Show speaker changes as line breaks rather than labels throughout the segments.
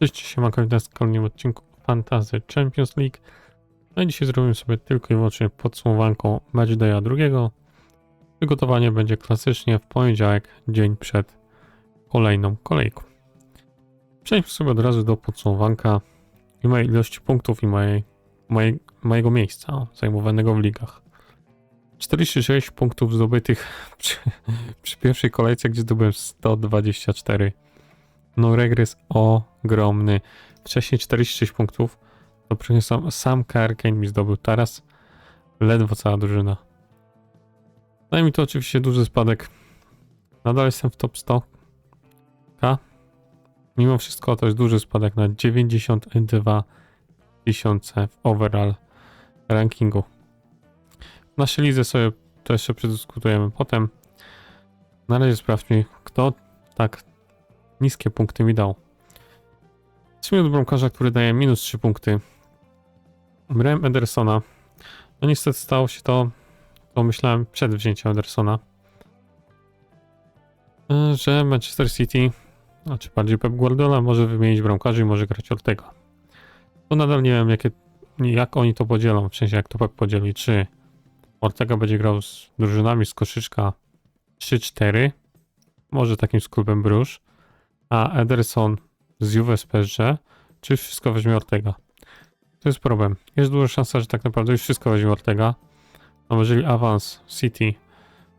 Cześć, siemanko, witam w kolejnym odcinku Fantasy Champions League. No i dzisiaj zrobimy sobie tylko i wyłącznie podsumowanką Match Day'a drugiego. Przygotowanie będzie klasycznie w poniedziałek, dzień przed kolejną kolejką. Przejdźmy sobie od razu do podsumowanka i mojej ilości punktów i mojej, mojej, mojego miejsca zajmowanego w ligach. 46 punktów zdobytych przy, przy pierwszej kolejce, gdzie zdobyłem 124 no regres ogromny. Wcześniej 46 punktów. To przecież sam, sam Karkane mi zdobył teraz. Ledwo cała drużyna. Daje mi to oczywiście duży spadek. Nadal jestem w top 100. K. Mimo wszystko to jest duży spadek na 92 tysiące w overall rankingu. W naszej lidze sobie to jeszcze przedyskutujemy potem. Na razie sprawdźmy, kto tak niskie punkty mi dał. Zacznijmy od bramkarza, który daje minus 3 punkty. Brałem Edersona. No niestety stało się to, co myślałem przed wzięciem Edersona, e, że Manchester City, a czy bardziej Pep Guardiola, może wymienić bramkarzy i może grać Ortega. To nadal nie wiem, jakie, jak oni to podzielą, w sensie jak to Pep podzieli, czy Ortega będzie grał z drużynami z koszyczka 3-4, może takim z klubem Bruges, a Ederson z Juve z czy wszystko weźmie Ortega? To jest problem. Jest duża szansa, że tak naprawdę już wszystko weźmie Ortega. No bo jeżeli awans City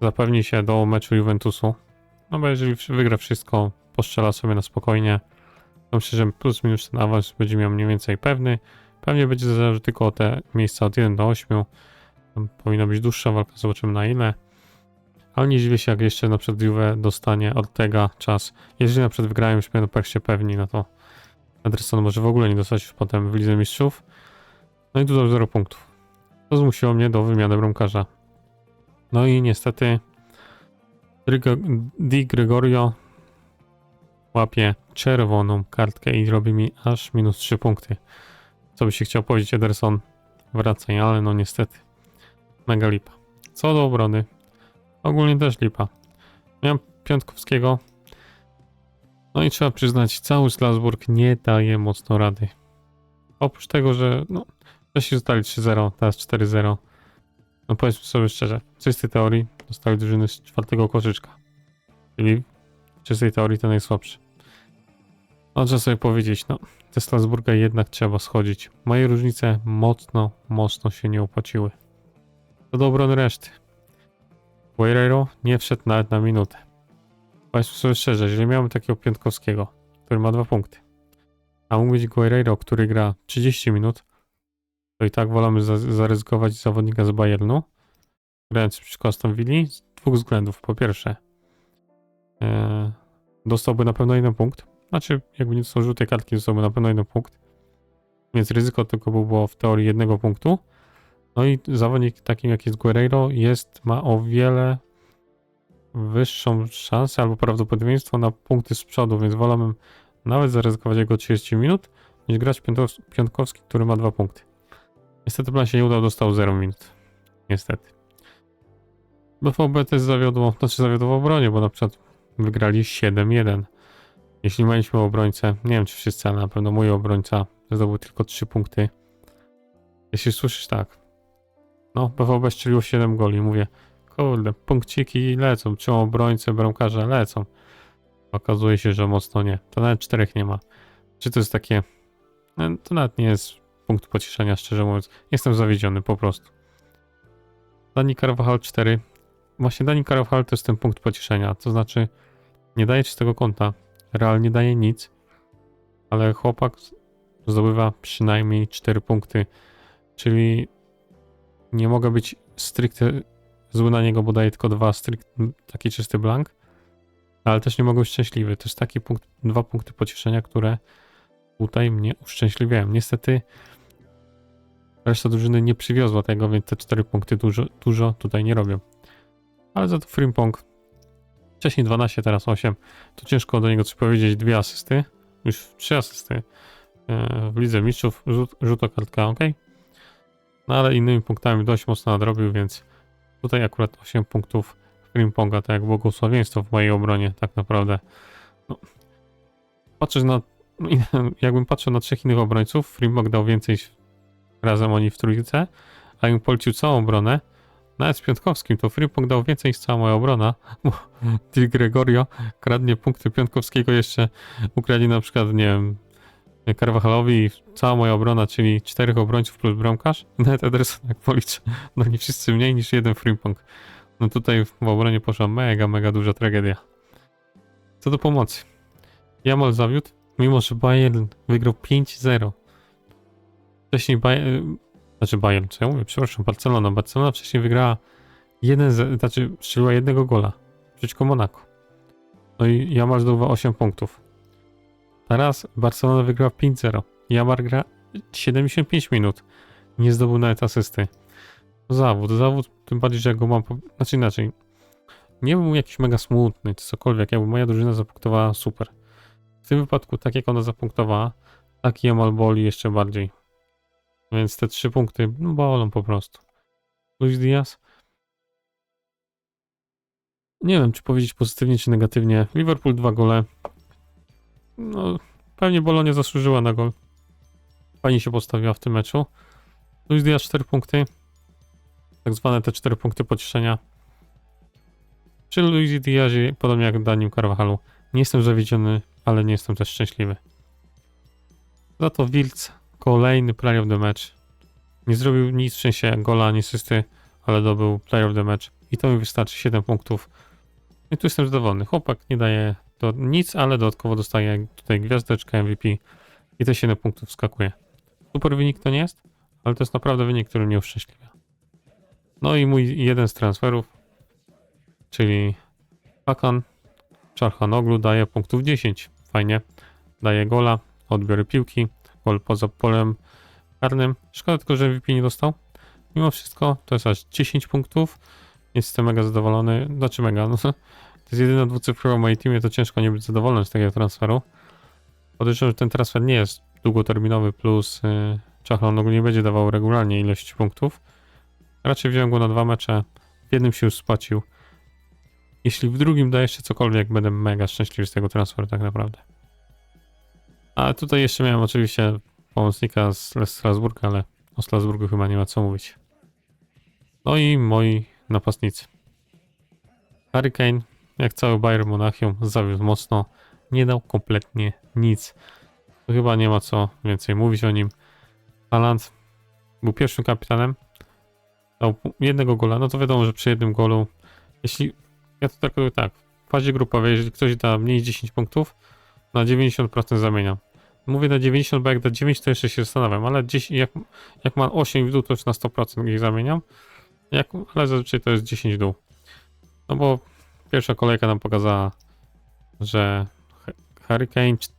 zapewni się do meczu Juventusu, no bo jeżeli wygra wszystko, postrzela sobie na spokojnie, to myślę, że plus minus ten awans będzie miał mniej więcej pewny. Pewnie będzie zależał tylko o te miejsca od 1 do 8. Tam powinna być dłuższa walka, zobaczymy na ile. Ale nie dziwię się, jak jeszcze na przykład Juve dostanie Ortega czas. Jeżeli na przykład wygrają już będą się pewni, no to Ederson może w ogóle nie dostać już potem w Lidze Mistrzów. No i tu do 0 punktów. To zmusiło mnie do wymiany bramkarza. No i niestety Di Gregorio łapie czerwoną kartkę i robi mi aż minus 3 punkty. Co by się chciał powiedzieć Ederson, wracaj, ale no niestety. Mega lipa. Co do obrony, Ogólnie też lipa. Miałem Piątkowskiego. No i trzeba przyznać, cały Strasburg nie daje mocno rady. Oprócz tego, że no, wcześniej zostali 3-0, teraz 4-0. No powiedzmy sobie szczerze, w czystej teorii dostali drużyny z czwartego koszyczka. Czyli w czystej teorii to najsłabszy. No trzeba sobie powiedzieć, no, ze Strasburga jednak trzeba schodzić. Moje różnice mocno, mocno się nie opłaciły. To do obrony reszty. Guerrero nie wszedł nawet na minutę. Powiedzmy sobie szczerze, jeżeli miałem takiego Piątkowskiego, który ma dwa punkty, a mógł być Guerrero, który gra 30 minut, to i tak wolamy za zaryzykować zawodnika z Bayernu, grając przeciwko Aston Villa, z dwóch względów. Po pierwsze, e, dostałby na pewno jeden punkt, znaczy jakby nie dostał żółtej kartki, dostałby na pewno jeden punkt, więc ryzyko tylko by było w teorii jednego punktu, no i zawodnik takim jak jest Guerreiro jest, ma o wiele wyższą szansę albo prawdopodobieństwo na punkty z przodu, więc wolałbym nawet zaryzykować jego 30 minut, niż grać Piątkowski, który ma dwa punkty. Niestety plan się nie udał, dostał 0 minut. Niestety. BVB też zawiodło, znaczy zawiodło w obronie, bo na przykład wygrali 7-1. Jeśli mieliśmy obrońcę, nie wiem czy wszyscy, ale na pewno mój obrońca zdobył tylko 3 punkty. Jeśli słyszysz tak, no, PVB strzeliło 7 goli. Mówię, kurde, punkciki lecą, czy obrońcy, bramkarze lecą. Okazuje się, że mocno nie. To nawet czterech nie ma. Czy to jest takie... No, to nawet nie jest punkt pocieszenia, szczerze mówiąc. Jestem zawiedziony po prostu. Dani Carvajal 4. Właśnie Dani Carvajal to jest ten punkt pocieszenia. To znaczy, nie daje czystego konta. Real nie daje nic. Ale chłopak zdobywa przynajmniej 4 punkty. Czyli nie mogę być stricte zły na niego, bo daję tylko dwa strict, taki czysty blank, ale też nie mogę być szczęśliwy. To jest taki punkt, dwa punkty pocieszenia, które tutaj mnie uszczęśliwiają. Niestety reszta drużyny nie przywiozła tego, więc te cztery punkty dużo, dużo tutaj nie robią. Ale za to Frimpong wcześniej 12, teraz 8. To ciężko do niego coś powiedzieć. Dwie asysty, już trzy asysty e, w Lidze Mistrzów, rzut, rzutokartka, ok? No ale innymi punktami dość mocno nadrobił, więc tutaj akurat 8 punktów Grimponga, tak jak błogosławieństwo w mojej obronie, tak naprawdę. No, patrzeć na i jakbym patrzył na trzech innych obrońców, Frimpong dał więcej razem oni w trójce, a jakbym policzył całą obronę, nawet z Piątkowskim, to Frimpong dał więcej niż cała moja obrona, bo Di Gregorio kradnie punkty Piątkowskiego jeszcze ukradnie na przykład, nie wiem, Carvajalowi cała moja obrona, czyli czterech obrońców plus bramkarz. Nawet Ederson jak policzę, no nie wszyscy mniej niż jeden Frimpong. No tutaj w obronie poszła mega, mega duża tragedia. Co do pomocy. Jamal zawiódł, mimo że Bayern wygrał 5-0. Wcześniej Bayern, znaczy Bayern, co ja mówię, przepraszam, Barcelona. Barcelona wcześniej wygrała jeden, znaczy strzeliła jednego gola przeciwko Monaco. No i Jamal zdobywa 8 punktów. Teraz Barcelona wygrała 5-0. Jamal gra 75 minut. Nie zdobył nawet asysty. Zawód, zawód, tym bardziej, że ja go mam, znaczy inaczej. Nie był jakiś mega smutny, czy cokolwiek, jakby moja drużyna zapunktowała super. W tym wypadku, tak jak ona zapunktowała, tak Jamal boli jeszcze bardziej. Więc te trzy punkty no, bolą po prostu. Luis Diaz. Nie wiem, czy powiedzieć pozytywnie, czy negatywnie. Liverpool dwa gole. No, pewnie Bolonia zasłużyła na gol. Fajnie się postawiła w tym meczu. Luis Diaz 4 punkty. Tak zwane te 4 punkty pocieszenia. Przy Luis Diazie, podobnie jak Danim Carvajalu, nie jestem zawiedziony, ale nie jestem też szczęśliwy. Za to Wilc, kolejny player of the match. Nie zrobił nic w sensie gola ani asysty, ale dobył player of the match. I to mi wystarczy 7 punktów. I tu jestem zadowolony. Chłopak nie daje to nic, ale dodatkowo dostaje tutaj gwiazdeczkę MVP i te 7 punktów wskakuje. Super wynik to nie jest, ale to jest naprawdę wynik, który mnie uszczęśliwia. No i mój jeden z transferów, czyli Hakan Czarhanoglu daje punktów 10. Fajnie. Daje gola, odbiory piłki, gol poza polem karnym. Szkoda tylko, że MVP nie dostał. Mimo wszystko to jest aż 10 punktów. Jestem mega zadowolony. Znaczy mega, no. To jest jedyna dwucyfrowa w mojej teamie, to ciężko nie być zadowolony z takiego transferu. Podejrzewam, że ten transfer nie jest długoterminowy, plus yy, Czarhanoglu nie będzie dawał regularnie ilości punktów. Raczej wziąłem go na dwa mecze. W jednym się już spłacił. Jeśli w drugim da jeszcze cokolwiek, będę mega szczęśliwy z tego transferu tak naprawdę. A tutaj jeszcze miałem oczywiście pomocnika z Strasburga, ale o Strasburgu chyba nie ma co mówić. No i moi napastnicy. Harry Kane, jak cały Bayern Monachium, zawiódł mocno. Nie dał kompletnie nic. To chyba nie ma co więcej mówić o nim. Haaland był pierwszym kapitanem. Dał jednego gola. No to wiadomo, że przy jednym golu, jeśli ja to tak tak, w fazie grupowej, jeżeli ktoś da mniej niż 10 punktów, na 90% zamieniam. Mówię na 90, bo jak da 9, to jeszcze się zastanawiam, ale 10, jak, jak ma 8 w dół, to już na 100% ich zamieniam. Jak, ale zazwyczaj to jest 10 w dół. No bo pierwsza kolejka nam pokazała, że H- Harry Kane cz-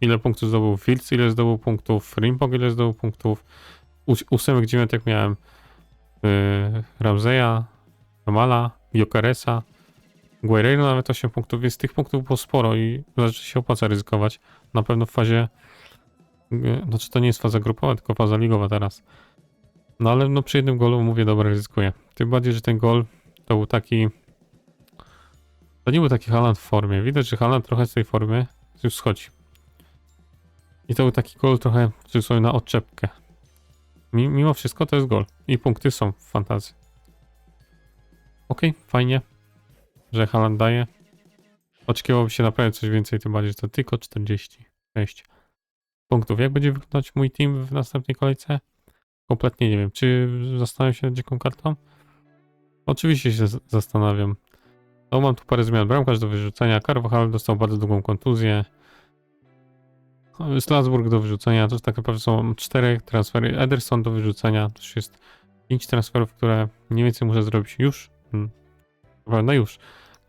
ile punktów zdobył Fields, ile zdobył punktów, Rimpong ile zdobył punktów, Ós- ósemek, dziewiątek miałem yy, Ramzeya, Kamala, Jokeresa, Guerreiro nawet 8 punktów, więc tych punktów było sporo i znaczy się opłaca ryzykować. Na pewno w fazie, yy, znaczy to nie jest faza grupowa, tylko faza ligowa teraz. No ale no przy jednym golu mówię, dobra, ryzykuję. Tym bardziej, że ten gol to był taki, to nie był taki Haaland w formie. Widać, że Haaland trochę z tej formy już schodzi. I to był taki gol trochę w cudzysłowie na odczepkę. Mi- Mimo wszystko to jest gol. I punkty są w fantazji. Okej, fajnie, że Haaland daje. Oczekiwałoby się naprawdę coś więcej, tym bardziej, że to tylko 46 punktów. Jak będzie wyglądać mój team w następnej kolejce? Kompletnie nie wiem. Czy zastanawiam się nad dziką kartą? Oczywiście się zastanawiam. No mam tu parę zmian. Bramkarz do wyrzucenia. Carvajal dostał bardzo długą kontuzję. Strasburg do wyrzucenia. To tak naprawdę są cztery transfery. Ederson do wyrzucenia. To już jest pięć transferów, które mniej więcej muszę zrobić już. Hmm. No już.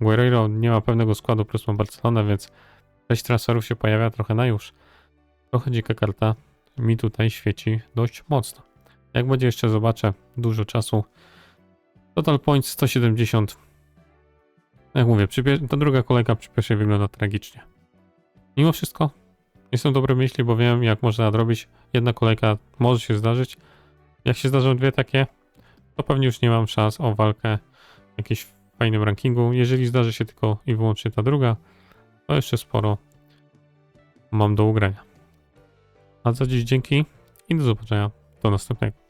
Guerreiro nie ma pewnego składu, plus ma Barcelona, więc sześć transferów się pojawia trochę na już. Trochę dzika karta mi tutaj świeci dość mocno. Jak będzie jeszcze zobaczę, dużo czasu. Total points 170. Jak mówię, ta druga kolejka przy pierwszej wygląda tragicznie. Mimo wszystko jestem dobrej myśli, bo wiem jak można nadrobić. Jedna kolejka może się zdarzyć. Jak się zdarzą dwie takie, to pewnie już nie mam szans o walkę w jakimś fajnym rankingu. Jeżeli zdarzy się tylko i wyłącznie ta druga, to jeszcze sporo mam do ugrania. A za dziś dzięki i do zobaczenia do następnego.